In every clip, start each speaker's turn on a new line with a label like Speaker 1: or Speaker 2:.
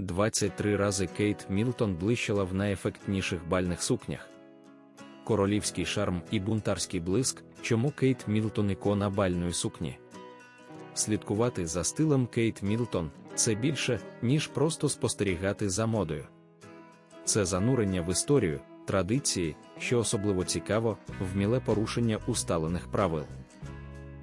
Speaker 1: 23 рази Кейт Мілтон блищала в найефектніших бальних сукнях. Королівський шарм і бунтарський блиск, чому Кейт Мілтон ікона бальної сукні. Слідкувати за стилем Кейт Мілтон це більше, ніж просто спостерігати за модою. Це занурення в історію, традиції, що особливо цікаво, вміле порушення усталених правил.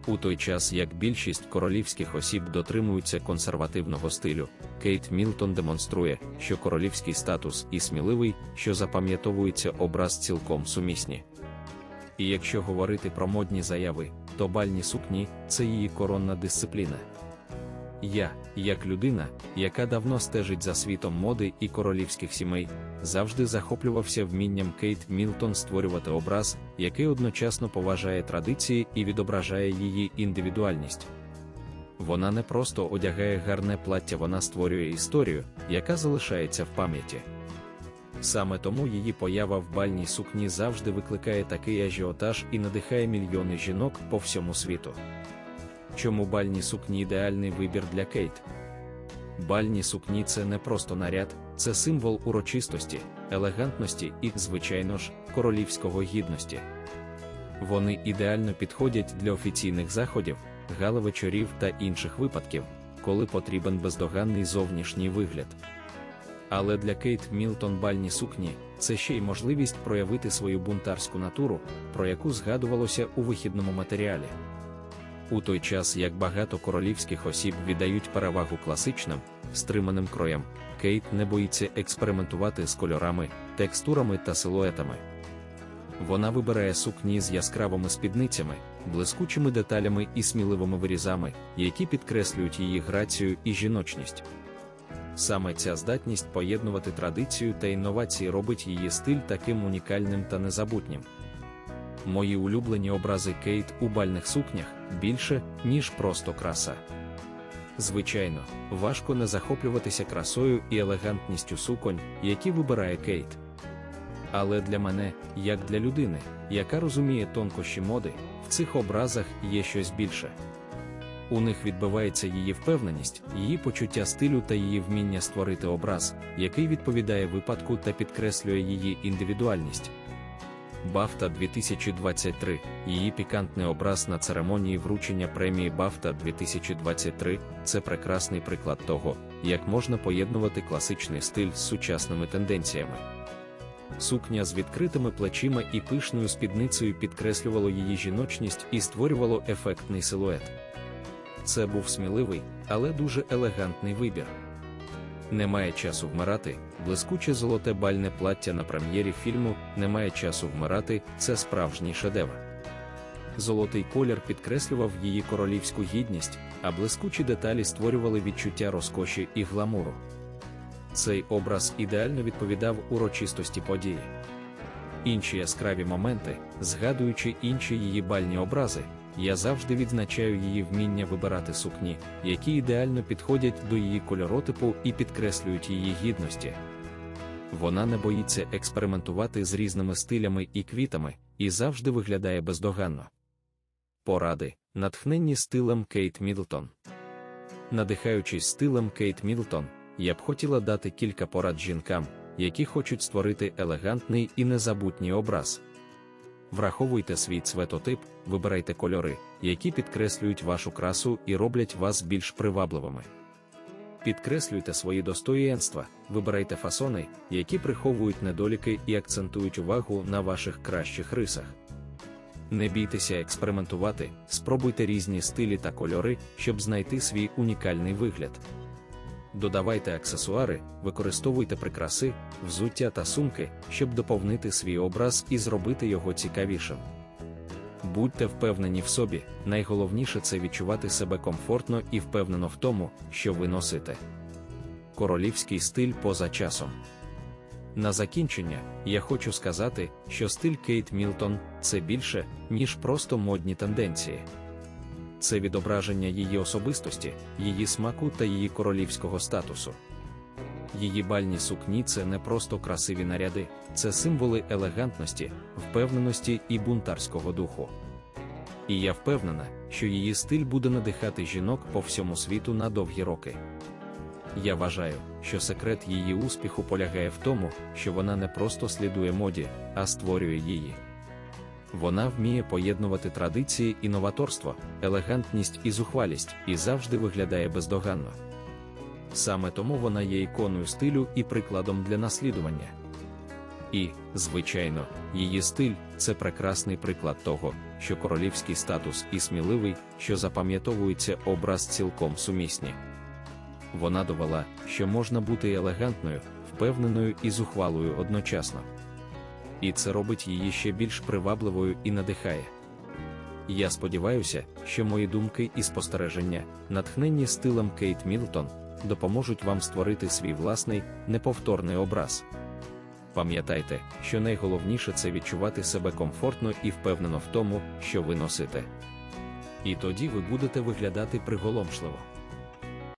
Speaker 1: У той час як більшість королівських осіб дотримуються консервативного стилю, Кейт Мілтон демонструє, що королівський статус і сміливий, що запам'ятовується образ цілком сумісні. І якщо говорити про модні заяви, то бальні сукні це її коронна дисципліна. Я, як людина, яка давно стежить за світом моди і королівських сімей, завжди захоплювався вмінням Кейт Мілтон створювати образ, який одночасно поважає традиції і відображає її індивідуальність. Вона не просто одягає гарне плаття, вона створює історію, яка залишається в пам'яті. Саме тому її поява в бальній сукні завжди викликає такий ажіотаж і надихає мільйони жінок по всьому світу. Чому бальні сукні ідеальний вибір для Кейт? Бальні сукні це не просто наряд, це символ урочистості, елегантності і, звичайно ж, королівського гідності. Вони ідеально підходять для офіційних заходів, галавечорів та інших випадків, коли потрібен бездоганний зовнішній вигляд. Але для Кейт Мілтон бальні сукні це ще й можливість проявити свою бунтарську натуру, про яку згадувалося у вихідному матеріалі. У той час як багато королівських осіб віддають перевагу класичним, стриманим кроям, Кейт не боїться експериментувати з кольорами, текстурами та силуетами. Вона вибирає сукні з яскравими спідницями, блискучими деталями і сміливими вирізами, які підкреслюють її грацію і жіночність. Саме ця здатність поєднувати традицію та інновації робить її стиль таким унікальним та незабутнім. Мої улюблені образи Кейт у бальних сукнях більше, ніж просто краса. Звичайно, важко не захоплюватися красою і елегантністю суконь, які вибирає Кейт. Але для мене, як для людини, яка розуміє тонкощі моди, в цих образах є щось більше. У них відбивається її впевненість, її почуття стилю та її вміння створити образ, який відповідає випадку та підкреслює її індивідуальність. Бафта 2023, її пікантний образ на церемонії вручення премії Бафта 2023 це прекрасний приклад того, як можна поєднувати класичний стиль з сучасними тенденціями. Сукня з відкритими плечима і пишною спідницею підкреслювало її жіночність і створювало ефектний силует. Це був сміливий, але дуже елегантний вибір. Немає часу вмирати, блискуче золоте бальне плаття на прем'єрі фільму Немає часу вмирати це справжній шедевр. Золотий колір підкреслював її королівську гідність, а блискучі деталі створювали відчуття розкоші і гламуру. Цей образ ідеально відповідав урочистості події. Інші яскраві моменти, згадуючи інші її бальні образи, я завжди відзначаю її вміння вибирати сукні, які ідеально підходять до її кольоротипу і підкреслюють її гідності. Вона не боїться експериментувати з різними стилями і квітами і завжди виглядає бездоганно. Поради, натхненні стилем Кейт Мідлтон. Надихаючись стилем Кейт Мідлтон, я б хотіла дати кілька порад жінкам, які хочуть створити елегантний і незабутній образ. Враховуйте свій цветотип, вибирайте кольори, які підкреслюють вашу красу і роблять вас більш привабливими. Підкреслюйте свої достоєнства, вибирайте фасони, які приховують недоліки і акцентують увагу на ваших кращих рисах. Не бійтеся експериментувати, спробуйте різні стилі та кольори, щоб знайти свій унікальний вигляд. Додавайте аксесуари, використовуйте прикраси, взуття та сумки, щоб доповнити свій образ і зробити його цікавішим. Будьте впевнені в собі, найголовніше це відчувати себе комфортно і впевнено в тому, що ви носите. Королівський стиль поза часом. На закінчення, я хочу сказати, що стиль Кейт Мілтон це більше, ніж просто модні тенденції це відображення її особистості, її смаку та її королівського статусу. Її бальні сукні це не просто красиві наряди, це символи елегантності, впевненості і бунтарського духу. І я впевнена, що її стиль буде надихати жінок по всьому світу на довгі роки. Я вважаю, що секрет її успіху полягає в тому, що вона не просто слідує моді, а створює її. Вона вміє поєднувати традиції і новаторство, елегантність і зухвалість і завжди виглядає бездоганно. Саме тому вона є іконою стилю і прикладом для наслідування. І, звичайно, її стиль це прекрасний приклад того, що королівський статус і сміливий, що запам'ятовується образ цілком сумісні. Вона довела, що можна бути елегантною, впевненою і зухвалою одночасно. І це робить її ще більш привабливою і надихає. Я сподіваюся, що мої думки і спостереження, натхненні стилем Кейт Мілтон, допоможуть вам створити свій власний, неповторний образ. Пам'ятайте, що найголовніше це відчувати себе комфортно і впевнено в тому, що ви носите. І тоді ви будете виглядати приголомшливо.